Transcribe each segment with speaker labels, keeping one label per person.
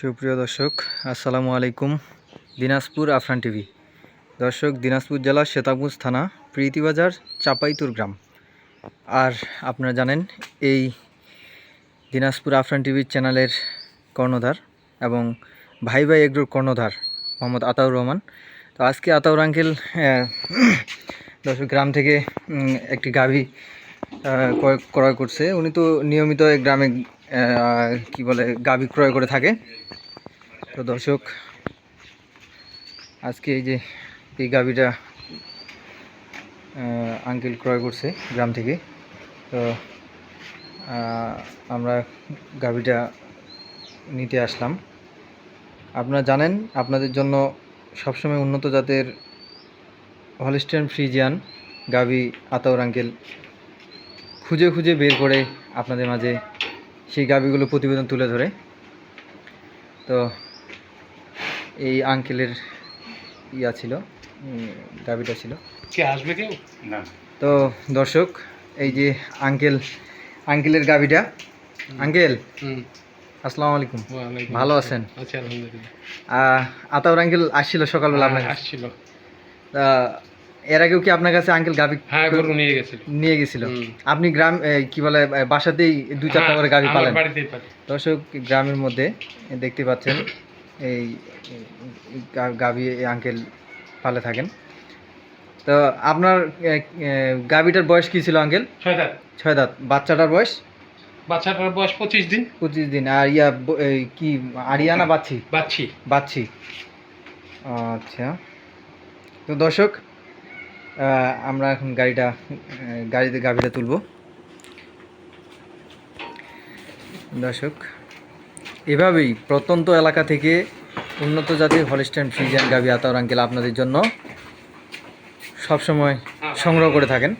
Speaker 1: সুপ্রিয় দর্শক, আসসালামু আলাইকুম। দিনাজপুর আফরান টিভি। দর্শক, দিনাজপুর জেলার শ্বেতাপুর থানা, প্রীতিবাজার, চাপাইতুর গ্রাম। আর আপনারা জানেন, এই দিনাজপুর আফরান টিভির চ্যানেলের কর্ণধার এবং ভাই ভাই এগ্রোর কর্ণধার মোহাম্মদ আতাউর রহমান। তো আজকে আতাউর আঙ্কেল দর্শক, গ্রাম থেকে একটি গাভী ক্রয় করছে। উনি তো নিয়মিত গ্রামে কি বলে, গাভী ক্রয় করে থাকে। তো দর্শক, আজকে এই যে এই গাভীটা আঙ্কেল ক্রয় করছে গ্রাম থেকে। তো আমরা গাভীটা নিতে আসলাম। আপনারা জানেন, আপনাদের জন্য সবসময় উন্নত জাতের হলিস্টিয়ান ফ্রিজিয়ান গাভী আতাউর আঙ্কেল খুঁজে খুঁজে বের করে আপনাদের মাঝে সেই গাভীগুলো প্রতিবেদন তুলে ধরে। তো এই আঙ্কেলের ইয়া ছিল গাভীটা ছিল।
Speaker 2: কে আসবে কেউ?
Speaker 3: না।
Speaker 1: তো দর্শক এই যে আঙ্কেল আঙ্কেলের গাভীটা। আঙ্কেল
Speaker 2: হুম।
Speaker 1: আসসালামু আলাইকুম। ভালো আছেন?
Speaker 2: আছি আলহামদুলিল্লাহ।
Speaker 1: আহ, আতাউর আঙ্কেল আসছিল সকালবেলা আপনার
Speaker 2: হ্যাঁ, আসছিল।
Speaker 1: তা এর আগেও কি আপনার কাছে আঙ্কেল গাভী
Speaker 2: হ্যাঁ গরু নিয়ে গেছিল।
Speaker 1: নিয়ে গেছিল? আপনি গ্রাম কি বলে বাসাতেই দুই চারটা
Speaker 2: হ্যাঁ,
Speaker 1: করে গাভী পালেন? দর্শক গ্রামের মধ্যে দেখতে পাচ্ছেন এই গাভী আঙ্কেল পালে থাকেন। তো আপনার গাভীটার বয়স কি ছিল আঙ্কেল
Speaker 2: ছয় দাঁত।
Speaker 1: ছয় দাঁত। বাচ্চাটার বয়স?
Speaker 2: বাচ্চাটার বয়স পঁচিশ দিন।
Speaker 1: পঁচিশ দিন। আর ইয়া কি আরিয়ানা বাচ্চি?
Speaker 2: বাচ্ছি
Speaker 1: বাচ্চি। আচ্ছা। তো দর্শক আমরা এখন গাড়িটা গাড়িতে গাভীটা তুলব। দর্শক, এভাবেই প্রত্যন্ত এলাকা থেকে উন্নত জাতির হলিস্টাইন ফ্রিজিয়ান গাভী আতার আঙ্কেল আপনাদের জন্য সবসময় সংগ্রহ করে থাকেন।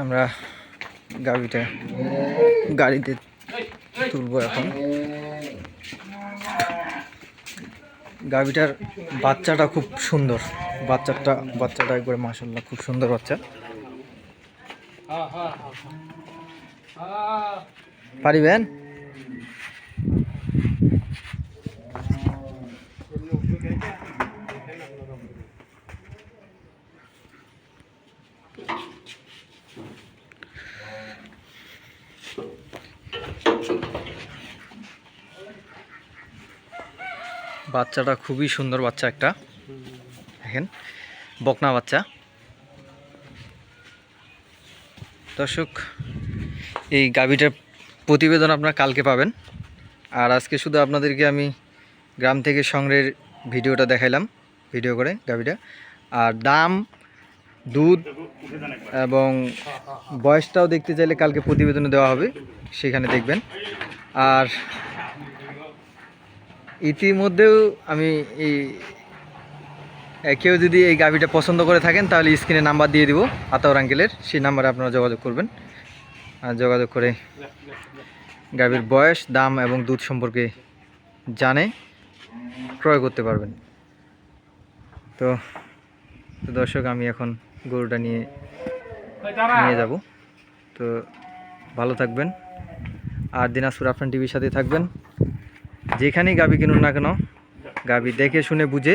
Speaker 1: আমরা গাভীটা গাড়িতে তুলবো এখন। গাভীটার বাচ্চাটা খুব সুন্দর। বাচ্চাটা বাচ্চাটা একবারে মাসাল্লাহ খুব সুন্দর বাচ্চা।
Speaker 2: হ্যাঁ হ্যাঁ হ্যাঁ
Speaker 1: বাচ্চাটা খুবই সুন্দর বাচ্চা একটা। দেখেন, বকনা বাচ্চা। দর্শক, এই গাভীটার প্রতিবেদন আপনারা কালকে পাবেন। আর আজকে শুধু আপনাদেরকে আমি গ্রাম থেকে সংগ্রহের ভিডিওটা দেখাইলাম, ভিডিও করে গাভীটা। আর দাম, দুধ এবং বয়সটাও দেখতে চাইলে কালকে প্রতিবেদনে দেওয়া হবে, সেখানে দেখবেন। আর ইতিমধ্যেও আমি এই কেউ যদি এই গাভীটা পছন্দ করে থাকেন, তাহলে স্ক্রিনে নাম্বার দিয়ে দিব, আতাউর আঙ্কেলের। সেই নাম্বারে আপনারা যোগাযোগ করবেন। আর যোগাযোগ করে গাভীর বয়স, দাম এবং দুধ সম্পর্কে জানে, ক্রয় করতে পারবেন। তো তো দর্শক, আমি এখন গরুটা নিয়ে নিয়ে যাব। তো ভালো থাকবেন। আর দিনাজপুর আফরান টিভির সাথে থাকবেন। যেখানেই গাবি কিনুন না কেন, গাবি দেখে শুনে বুঝে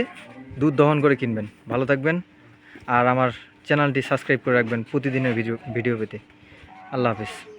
Speaker 1: দুধ দহন করে কিনবেন। ভালো থাকবেন আর আমার চ্যানেলটি সাবস্ক্রাইব করে রাখবেন প্রতিদিনের ভিডিও ভিডিও পেতে। আল্লাহ হাফিজ।